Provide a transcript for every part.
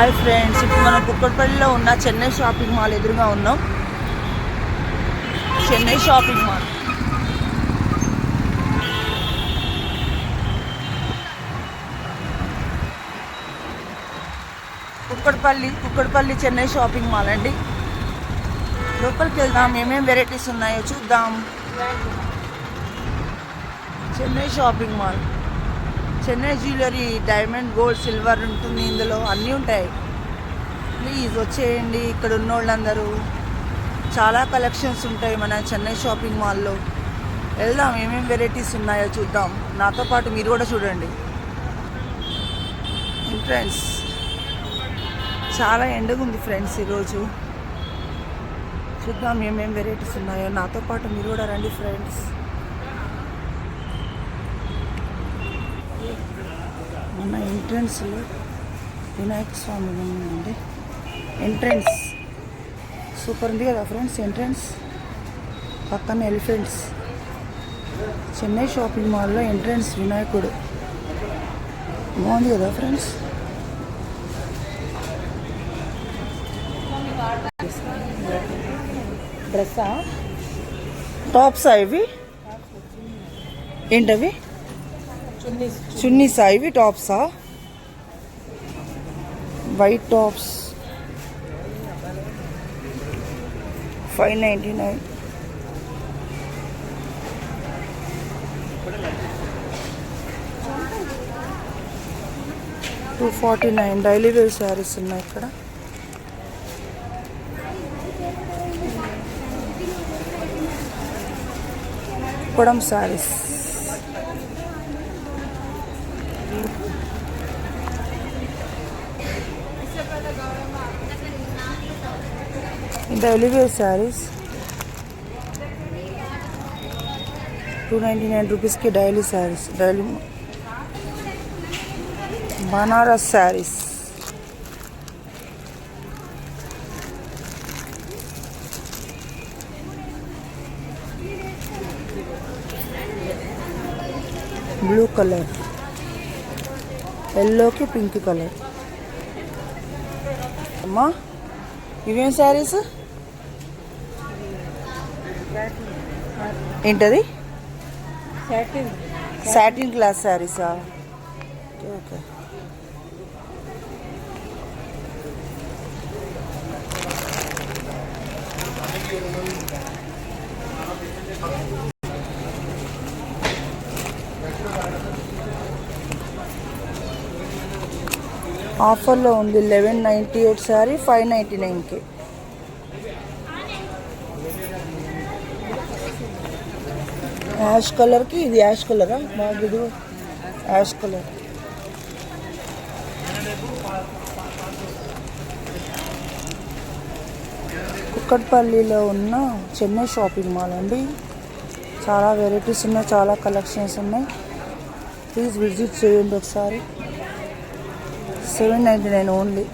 Hi friends ఇప్పుడు మనం కుక్కడపల్లిలో ఉన్న చెన్నై షాపింగ్ మాల్ ఎదురుగా ఉన్నాం. Chennai shopping mall. Kukatpally Kukatpally Chennai shopping mall అండి. లోపలికి వెళ్దాం ఏమేమి వెరైటీస్ ఉన్నాయో చూద్దాం. Chennai shopping mall. Chennai jewellery diamond gold silver ఉంటుంది ఇందులో. అన్నీ ఉంటాయి. ప్లీజ్ వచ్చేయండి. ఇక్కడ ఉన్న వాళ్ళందరూ చాలా కలెక్షన్స్ ఉంటాయి మన చెన్నై షాపింగ్ మాల్లో. వెళ్దాం. ఏమేమి వెరైటీస్ ఉన్నాయో చూద్దాం. నాతో పాటు మీరు కూడా చూడండి. ఫ్రెండ్స్ చాలా ఎండగా ఉంది ఫ్రెండ్స్ ఈరోజు. చూద్దాం ఏమేమి వెరైటీస్ ఉన్నాయో. నాతో పాటు మీరు కూడా రండి ఫ్రెండ్స్ మన ఎంట్రన్స్లో వినాయక స్వామి ఉందండి. ఎంట్రన్స్. సూపర్ ఉంది కదా ఫ్రెండ్స్ ఎంట్రన్స్. పక్కన ఎలిఫెంట్స్. చెన్నై షాపింగ్ మాల్లో ఎంట్రన్స్ వినాయకుడు. బాగుంది కదా ఫ్రెండ్స్? డ్రెస్సా? టాప్సా ఇవి? ఏంటవి? చున్నీసా ఇవి? టాప్సా? White tops five ninety nine two forty nine daily wear saris ఉన్నాయి ఇక్కడ కుడం saris daily wear saris two ninety nine రూపీస్కి daily saris daily Banaras saris blue colour ఎల్లోకి పింక్ కలర్ అమ్మా ఇవేం శారీస్ ఏంటది? సాటిన్ క్లాస్ శారీసా ఓకే. ఆఫర్లో ఉంది eleven ninety eight sari five ninety నైన్కి యాష్ కలర్కి ఇది యాష్ కలరా? మాకు ఇది యాష్ కలర్. కుక్కట్పల్లిలో ఉన్న చెన్నై షాపింగ్ మాల్ అండి. చాలా వెరైటీస్ ఉన్నాయి చాలా కలెక్షన్స్ ఉన్నాయి. ప్లీజ్ విజిట్ చేయండి ఒకసారి. Seven ninety nine only.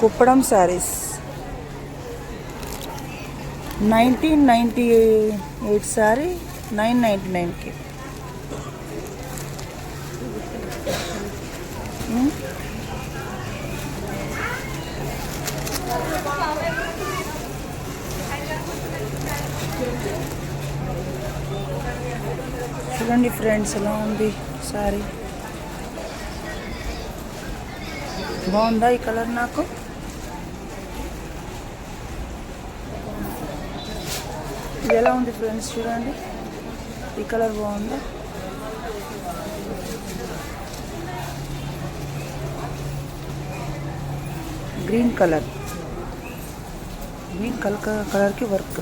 Kuppadam saris. Nineteen ninety eight sari nine ninety నైన్కి. చూడండి ఫ్రెండ్స్ ఎలా ఉంది సారీ? బాగుందా ఈ కలర్ నాకు? ఇది ఎలా ఉంది ఫ్రెండ్స్ చూడండి. ఈ కలర్ బాగుందా? Green colour. గ్రీన్ కలర్ కలర్కి వర్క్.